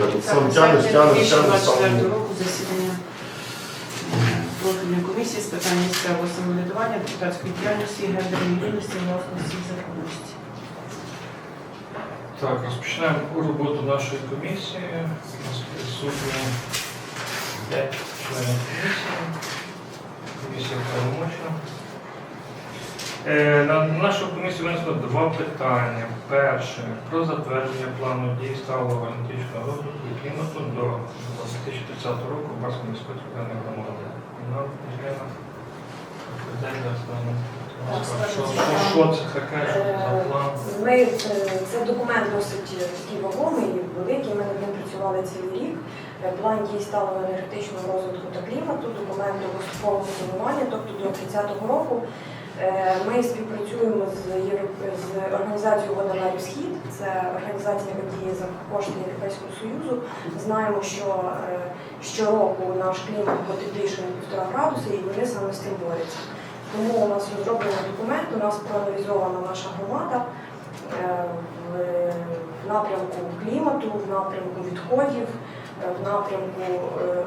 таке. От Сам тянеш, 2024 року засідання профільної комісії з питань місцевого самоврядування, депутатської діяльності, гендерної рівності, власності і законності. Так, розпочинаємо роботу нашої комісії. У нас присутні 5 членів комісії. Комісія правомочна. Е, На нашу комісію винесло два питання. Перше про затвердження плану дій сталого аналітичного розвитку і клімату до 2030 року Барської міської територіальної громади. Що- це таке? Що це за план? Ми, е, це документ досить е, такий вагомий і великий. Ми над ним працювали цілий рік. Е, План дій сталого енергетичного розвитку та клімату, документ довгострокового планування, тобто до 30-го року. Е, Ми співпрацюємо з, з організацією Водонарів Схід. Це організація, яка діє за кошти Європейського Союзу. Знаємо, що е, щороку наш клімат потепліше на півтора градуси, і вони саме з цим борються. Тому у нас розроблений документ, у нас проаналізована наша громада е, в напрямку клімату, в напрямку відходів, в напрямку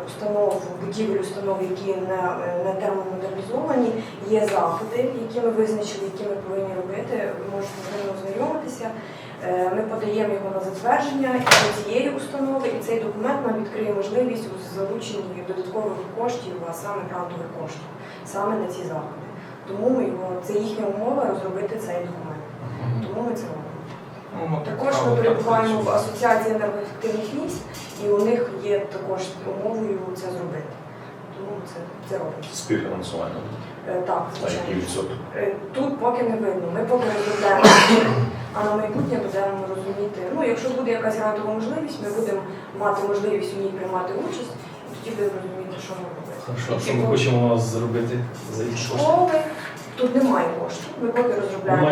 установ, будівель установ, які не, не термомодернізовані. Є заходи, які ми визначили, які ми повинні робити. Ви можете з ними ознайомитися. Е, Ми подаємо його на затвердження і до цієї установи, і цей документ нам відкриє можливість у залученні додаткових коштів, а саме грантових коштів, саме на ці заходи. Тому ми його це їхня умова розробити цей документ. Тому ми це робимо. Ну, Також ми перебуваємо в асоціації енергоефективних міст, і у них є також умовою це зробити. Тому це, це робимо. Співфінансування. Е, Так, звичайно. Е, Тут поки не видно. Ми поки розробляємо, а на майбутнє будемо розуміти. Ну, якщо буде якась грантова можливість, ми будемо мати можливість у ній приймати участь, і тоді будемо розуміти, що ми робимо. А що ми хочемо зробити за кошти? Школи тут немає коштів. Ми поки розробляємо.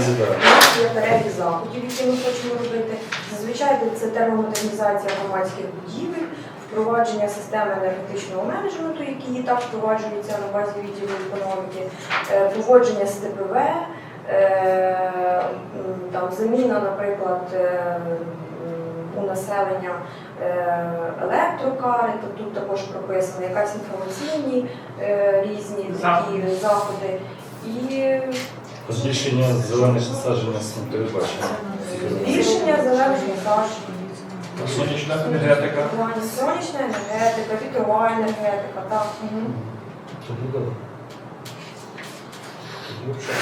зібрати. У нас є перелік заходів, які ми хочемо робити. Зазвичай це термомодернізація громадських будівель, впровадження системи енергетичного менеджменту, які і так впроваджуються на базі відділу економіки, е, поводження з ТПВ, е, там заміна, наприклад, е, у населення е, електрокари, тобто тут також прописано якась інформаційні е, різні такі Заходи. І Збільшення зелених насадження передбачено. Рішення залежить від Сонячна енергетика. сонячна енергетика, вітрова енергетика, так. Вже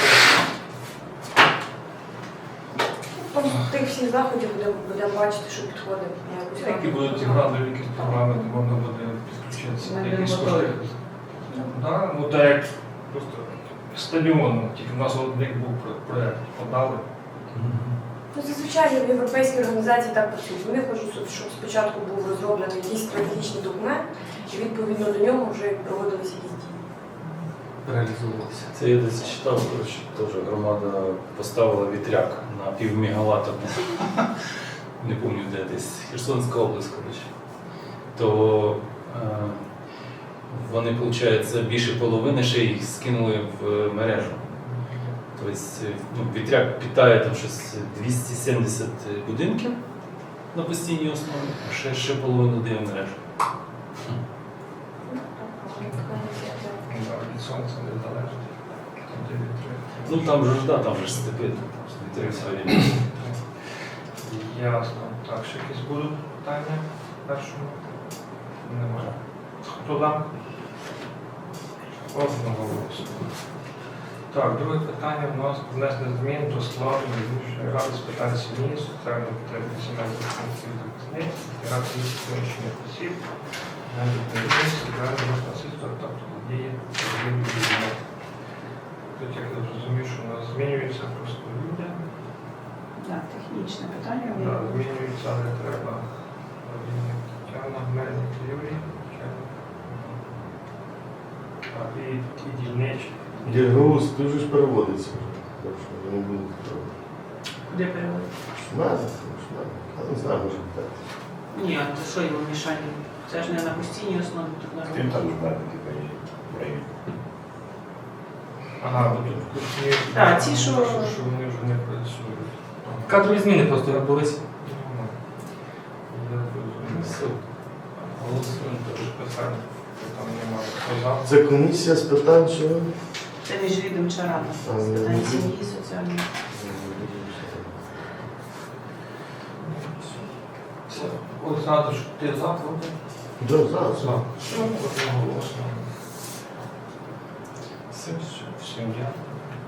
Тобто тих всіх заходів будемо будемо бачити, що підходить Які будуть ті грантові якісь програми, де можна буде підключитися? Якісь кошти? Да, ну так як просто стадіон, тільки в нас один був про- проект, подали. Ну, зазвичай в європейській організації так працюють. Вони хочуть, щоб- спочатку був розроблений якийсь стратегічний документ, і відповідно до нього вже проводилися якісь дії. Реалізовувалися. Це я десь читав, коротше, теж громада поставила вітряк на півмегаватта. Не пам'ятаю де десь. Херсонська область, коротше. То е, вони, виходить, більше половини ще їх скинули в мережу. Тобто е, ну, вітряк питає там щось 270 будинків на постійній основі, а ще, ще половину дає мережу. Ну, Від сонця не залежить. Там. Ну же ж да, там же ж степи, там вітри свої. Ясно. Так, ще якісь будуть питання першому? Немає. Хто там? Одного голосу. Так, друге питання в нас внесення змін до складу Вищої ради з питань сім'ї, соціальної підтримки сімейних функцій захисних, інтеграції сьогоднішніх осіб, соціального насильства та протидії людини. Тут я так розумію, що у нас змінюються просто люди. Так, технічне питання. Да, змінюється, але треба. Тетяна, Мельник Юрій. Тетяна. Так, і, дільничий. Діагноз дуже ж переводиться. Так що не буде треба. Куди переводити? Шмена, шмена. Я не знаю, може так. Ні, а то що йому мішає? Це ж не на постійній основі, тут на Тим роботі. також медики приїдуть. Ага, бо тут кухні. Так, ці, що- що вони вже не працюють. Кадрові зміни просто відбулися. Ну, я розумію. Голосуємо. Питань там немає. Хто за? Це комісія з питань чого? Це міжвідомча рада А, з питань сім'ї і соціальної. Олександр, ти за проти? Да, за, за. Все, одноголосно. Все, всім дякую.